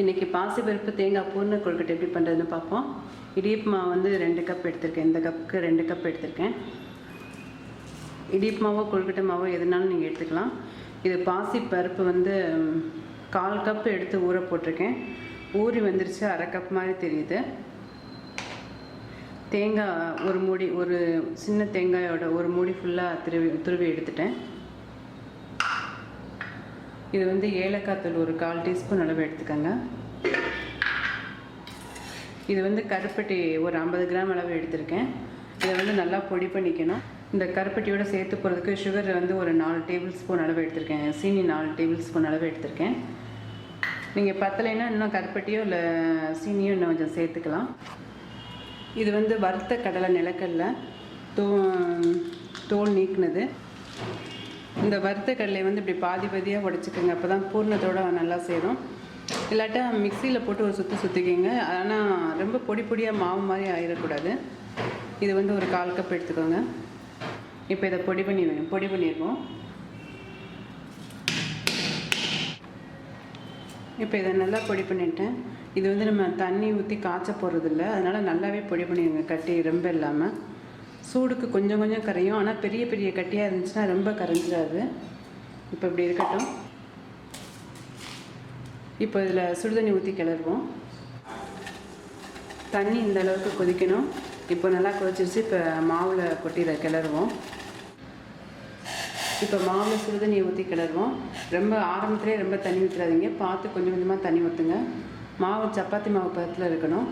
இன்றைக்கி பாசிப்பருப்பு தேங்காய் பூர்ண கொழுக்கட்டை எப்படி பண்ணுறதுன்னு பார்ப்போம். இடியப்பு மாவு வந்து ரெண்டு கப் எடுத்திருக்கேன். இந்த கப்புக்கு ரெண்டு கப் எடுத்திருக்கேன். இடியப்பு மாவோ கொழுக்கட்டை மாவோ எதுனாலும் நீங்கள் எடுத்துக்கலாம். இது பாசி பருப்பு வந்து கால் கப் எடுத்து ஊற போட்டிருக்கேன். ஊறி வந்துருச்சு அரை கப் மாதிரி தெரியுது. தேங்காய் ஒரு மூடி ஒரு சின்ன தேங்காயோட ஒரு மூடி ஃபுல்லாக திருவி துருவி எடுத்துட்டேன். இது வந்து ஏலக்காய் தூள் ஒரு கால் டீஸ்பூன் அளவு எடுத்துக்கோங்க. இது வந்து கருப்பட்டி ஒரு ஐம்பது கிராம் அளவு எடுத்திருக்கேன். இதை வந்து நல்லா பொடி பண்ணிக்கணும். இந்த கருப்பட்டியோட சேர்த்து போகிறதுக்கு சுகர் வந்து ஒரு நாலு டேபிள் ஸ்பூன் அளவு எடுத்திருக்கேன். சீனி நாலு டேபிள் ஸ்பூன் அளவு எடுத்திருக்கேன். நீங்கள் பத்தலைன்னா இன்னும் கருப்பட்டியோ இல்லை சீனியோ இன்னும் கொஞ்சம் சேர்த்துக்கலாம். இது வந்து வறுத்த கடலை நிலக்கடலை தோ தோல் நீக்கினது. இந்த வறுத்த கடலையை வந்து இப்படி பாதி பாதியாக உடச்சிக்கோங்க. அப்போ தான் பூர்ணத்தோடு நல்லா சேரும். இல்லாட்டா மிக்சியில் போட்டு ஒரு சுற்றி சுற்றிக்கிங்க ஆனால் ரொம்ப பொடி பொடியாக மாவு மாதிரி ஆயிடக்கூடாது இது வந்து ஒரு கால் கப் எடுத்துக்கோங்க. இப்போ இதை பொடி பண்ணி பொடி பண்ணியிருக்கோம் இப்போ இதை நல்லா பொடி பண்ணிட்டேன். இது வந்து நம்ம தண்ணி ஊற்றி காய்ச்ச போகிறதில்ல அதனால் நல்லாவே பொடி பண்ணிடுங்க கட்டி ரொம்ப இல்லாமல் சூடுக்கு கொஞ்சம் கொஞ்சம் கரையும். ஆனால் பெரிய பெரிய கட்டியாக இருந்துச்சுன்னா ரொம்ப கரைஞ்சிடாது. இப்போ இப்படி இருக்கட்டும். இப்போ இதில் சுடுதண்ணி ஊற்றி கிளறுவோம். தண்ணி இந்த அளவுக்கு கொதிக்கணும். இப்போ நல்லா கொதிச்சிருச்சு. இப்போ மாவில் கொட்டி இதை கிளறுவோம். இப்போ மாவில் சுடுதண்ணியை ஊற்றி கிளறுவோம். ரொம்ப ஆரம்பத்திலே ரொம்ப தண்ணி ஊற்றாதீங்க பார்த்து கொஞ்சம் கொஞ்சமாக தண்ணி ஊற்றுங்க மாவு சப்பாத்தி மாவு பதத்தில் இருக்கணும்.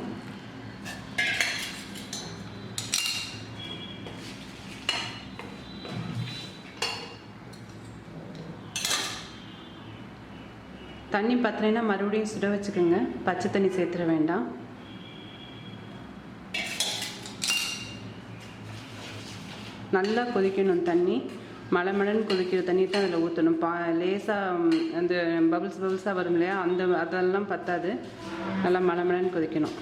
தண்ணி பத்தலைன்னா மறுபடியும் சுட வச்சுக்கோங்க. பச்சை தண்ணி சேர்த்துட வேண்டாம். நல்லா கொதிக்கணும் தண்ணி. மழை மலைன்னு கொதிக்கிற தண்ணி தான் அதில் ஊற்றணும். பா லேசாக அந்த பபுள்ஸ் பபுள்ஸாக வரும் இல்லையா? அந்த அதெல்லாம் பத்தாது. நல்லா மலை மலைன்னு கொதிக்கணும்.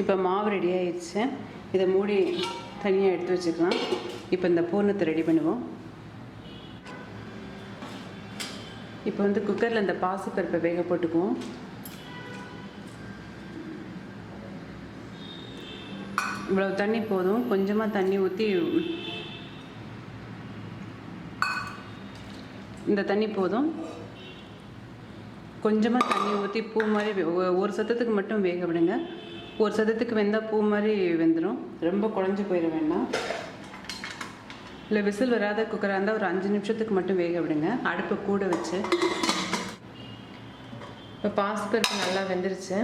இப்போ மாவு ரெடி ஆயிடுச்சு. இதை மூடி தனியாக எடுத்து வச்சுக்கலாம். இப்போ இந்த பூர்ணத்தை ரெடி பண்ணுவோம். இப்போ வந்து குக்கரில் இந்த பாசிப்பருப்பை வேக போட்டுக்குவோம். இவ்வளவு தண்ணி போதும். கொஞ்சமாக தண்ணி ஊற்றி இந்த தண்ணி போதும். கொஞ்சமாக தண்ணி ஊற்றி பூ மாதிரி வே- ஒரு சதத்துக்கு மட்டும் வேக விடுங்க. ஒரு சதத்துக்கு வெந்தால் பூ மாதிரி வெந்துடும் ரொம்ப குழஞ்சி போயிட வேண்டாம். இல்லை விசில் வராத குக்கராக இருந்தால் ஒரு அஞ்சு நிமிஷத்துக்கு மட்டும் வேக விடுங்க. அடுப்பை கூட வச்சு. இப்போ பாசிப்பருப்பு நல்லா வெந்துருச்சு.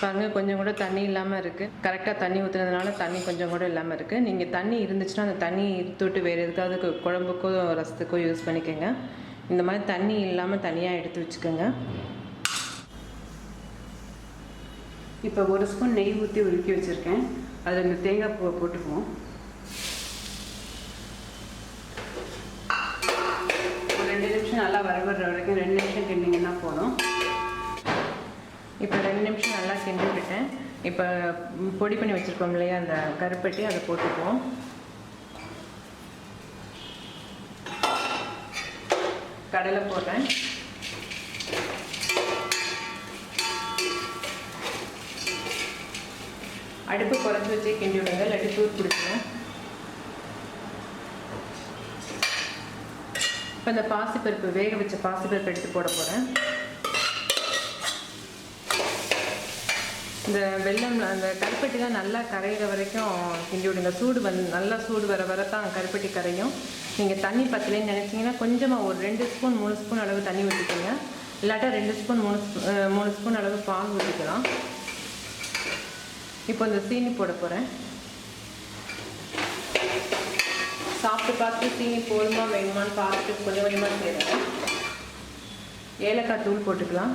பாருங்கள் கொஞ்சம் கூட தண்ணி இல்லாமல் இருக்குது கரெக்டாக தண்ணி ஊற்றுனதுனால தண்ணி கொஞ்சம் கூட இல்லாமல் இருக்குது நீங்கள் தண்ணி இருந்துச்சுன்னா அந்த தண்ணி இருத்துவிட்டு வேறு எதுக்காவது குழம்புக்கோ ரசத்துக்கோ யூஸ் பண்ணிக்கோங்க. இந்த மாதிரி தண்ணி இல்லாமல் தனியாக எடுத்து வச்சுக்கோங்க. இப்போ ஒரு ஸ்பூன் நெய் ஊற்றி உருக்கி வச்சுருக்கேன். அதில் இந்த தேங்காய் பூவை போட்டுக்குவோம் ஒரு ரெண்டு நிமிஷம் நல்லா வர வர்ற வரைக்கும் ரெண்டு நிமிஷம் கிண்டிங்கன்னா போதும். இப்போ ரெண்டு நிமிஷம் நல்லா கிண்டி விட்டேன் இப்போ பொடி பண்ணி வச்சுருக்கோம் இல்லையா அந்த கருப்பட்டி அதை போட்டுக்குவோம். கடலை போடுறேன். அடுப்பு குறைச்சி வச்சு கிண்டி விடுங்க இல்லாட்டி தூர் பிடிச்சிடும் இப்போ இந்த பாசிப்பருப்பு வேக வச்ச பாசிப்பருப்பு எடுத்து போட போகிறேன் இந்த வெல்லம் அந்த கருப்பட்டிலாம் நல்லா கரையிற வரைக்கும் கிண்டி விடுங்க. சூடு வந்து நல்லா சூடு வர வர தான் கருப்பட்டி கரையும். நீங்கள் தண்ணி பத்தலைன்னு நினச்சிங்கன்னா கொஞ்சமாக ஒரு ரெண்டு ஸ்பூன் மூணு ஸ்பூன் அளவு தண்ணி ஊற்றிக்கோங்க இல்லாட்டா ரெண்டு ஸ்பூன் மூணு ஸ்பூ- மூணு ஸ்பூன் அளவு பால் ஊற்றிக்கலாம் இப்போ இந்த சீனி போட போகிறேன் சாப்பிட்டு பார்த்து சீனி போதுமா வேணுமான்னு பார்த்துட்டு கொஞ்சம் கொஞ்சமாக செய்கிறேன் ஏலக்காய் தூள் போட்டுக்கலாம்.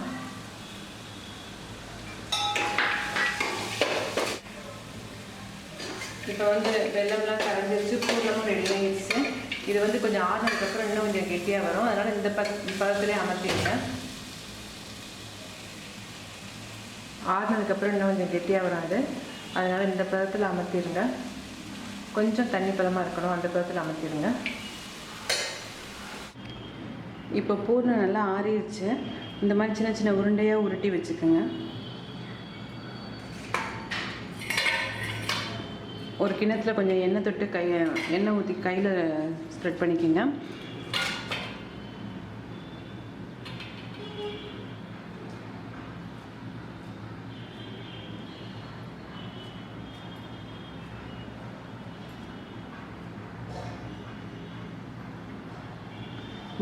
இப்போ வந்து வெள்ளம்லாம் கரைஞ்சிருச்சு பூர்ணமும் ரெடி ஆகிடுச்சு இது வந்து கொஞ்சம் ஆறுனதுக்கப்புறம் இன்னும் கொஞ்சம் கெட்டியாக வரும். அதனால் இந்த பத் பதத்துலேயே அமர்த்திடுங்க. ஆறுனதுக்கப்புறம் இன்னும் கொஞ்சம் கெட்டியாக வராது அதனால் இந்த பதத்தில் அமர்த்திடுங்க. கொஞ்சம் தண்ணி பதமாக இருக்கணும். அந்த பதத்தில் அமர்த்திடுங்க இப்போ பூர்ணம் நல்லா ஆறிடுச்சு. இந்த மாதிரி சின்ன சின்ன உருண்டையாக உருட்டி வச்சுக்கோங்க. ஒரு கிணத்துல கொஞ்சம் எண்ணெய் தொட்டு கை எண்ணெய் ஊற்றி கையில் ஸ்ப்ரெட் பண்ணிக்கோங்க.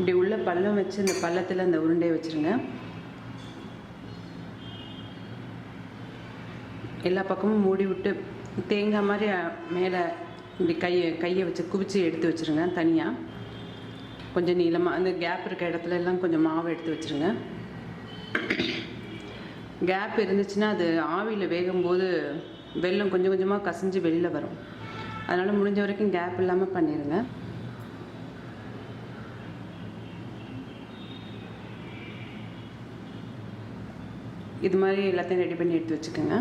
இப்படி உள்ள பள்ளம் வச்சு இந்த பள்ளத்தில் அந்த உருண்டையை வச்சுருங்க. எல்லா பக்கமும் மூடி விட்டு தேங்காய் மாதிரி மேலே இப்படி கையை கையை வச்சு குவிச்சு எடுத்து வச்சுருங்க தனியாக கொஞ்சம் நீளமாக அந்த கேப் இருக்க இடத்துல எல்லாம் கொஞ்சம் மாவு எடுத்து வச்சுருங்க. கேப் இருந்துச்சுன்னா அது ஆவியில் வேகும்போது வெள்ளம் கொஞ்சம் கொஞ்சமாக கசிஞ்சு வெளியில் வரும். அதனால் முடிஞ்ச வரைக்கும் கேப் இல்லாமல் பண்ணிடுங்க இது மாதிரி எல்லாத்தையும் ரெடி பண்ணி எடுத்து வச்சுக்கோங்க.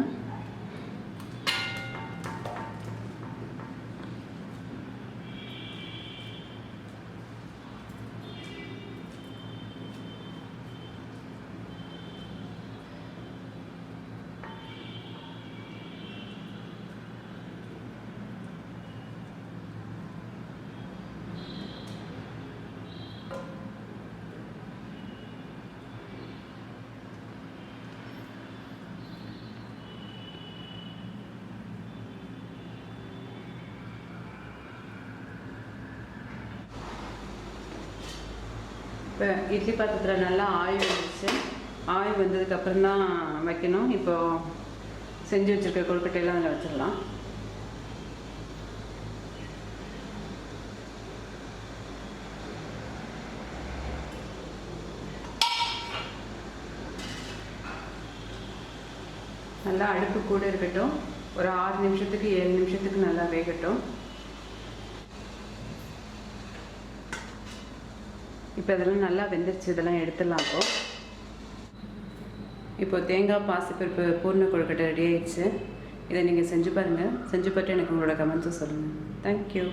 இப்போ இட்லி பாத்திரத்தில் நல்லா ஆய் வந்துச்சு ஆய் வந்ததுக்கப்புறம் தான் வைக்கணும். இப்போ செஞ்சு வச்சுருக்க கொழுக்கட்டையெல்லாம் அதில் வச்சிடலாம். நல்லா அடுப்பு கூட இருக்கட்டும். ஒரு ஆறு நிமிஷத்துக்கு ஏழு நிமிஷத்துக்கு நல்லா வேகட்டும். இப்போ இதெல்லாம் நல்லா வெந்துருச்சு இதெல்லாம் எடுத்துடலாம் இப்போ. இப்போது தேங்காய் பாசிப்பருப்பு பூர்ண கொழுக்கட்டை ரெடி ஆயிடுச்சு. இதை நீங்கள் செஞ்சு பாருங்கள் செஞ்சு பார்த்து எனக்கு உங்களோட கமெண்ட்ஸும் சொல்லுங்கள் தேங்க்யூ